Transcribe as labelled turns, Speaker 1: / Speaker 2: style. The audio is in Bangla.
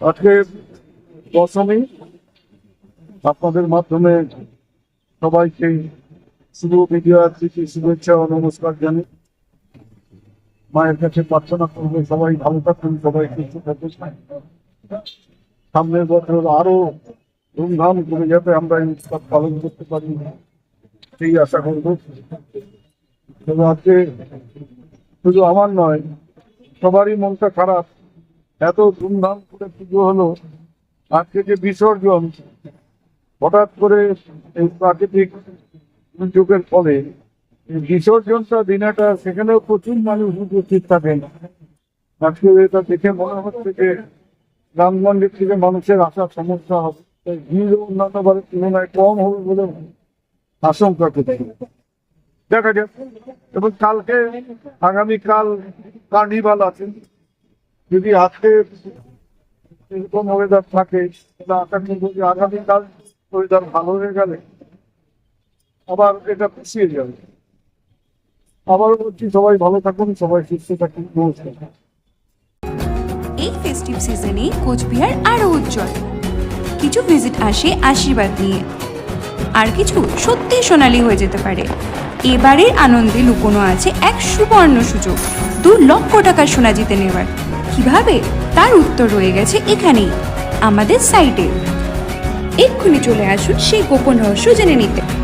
Speaker 1: আজকে দশমী আপনাদের মাধ্যমে সবাইকে শুভ বিজয়া তিথি শুভেচ্ছা ও নমস্কার জানি মায়ের কাছে প্রার্থনা করব, সবাই ভালো থাকুন, সবাই সুস্থ থাকুন। সামনের বছর আরও ধুমধাম করে যাতে আমরা এই উৎসব পালন করতে পারি, সেই আশা করব। আজকে শুধু আমার নয়, সবারই মনটা খারাপ। এত ধুমধাম করে পুজো হলো, আজকে যে বিসর্জন, হঠাৎ করে এই প্রাকৃতিক দুর্যোগের ফলে বিসর্জনটা দিনাটা সেখানেও প্রচুর মানুষ উপস্থিত থাকেন। আজকে এটা দেখে মনে হচ্ছে যে গ্রামগঞ্জের থেকে মানুষের আসার সমস্যা হবে। ভিড় অন্যান্য বারের তুলনায় কম হবে বলে আশঙ্কা করছি দেখা যাক। এবং কালকে, আগামীকাল কার্নিভাল আছে। যদি আজকে এরকম ওয়েদার থাকে, তাহলে আশা করব আগামীকাল ওয়েদার ভালো হয়ে গেলে, আবার এটা পিছিয়ে যাবে। আবার বলছি সবাই ভালো থাকুন, সবাই সুস্থ থাকুন, নমস্কার।
Speaker 2: এই ফেস্টিভ সিজনে কোচবিহার আরও উজ্জ্বল। কিছু ভিজিট আসে আশীর্বাদ নিয়ে। আর কিছু সত্যি সোনালি হয়ে যেতে পারে। এবারের আনন্দে লুকোনো আছে এক সুবর্ণ সুযোগ। দু লক্ষ টাকার সোনা জিতে নেওয়ার। কীভাবে? তার উত্তর রয়ে গেছে এখানেই, আমাদের সাইটে এক্ষুনি চলে আসুন সেই গোপন রহস্য জেনে নিতে।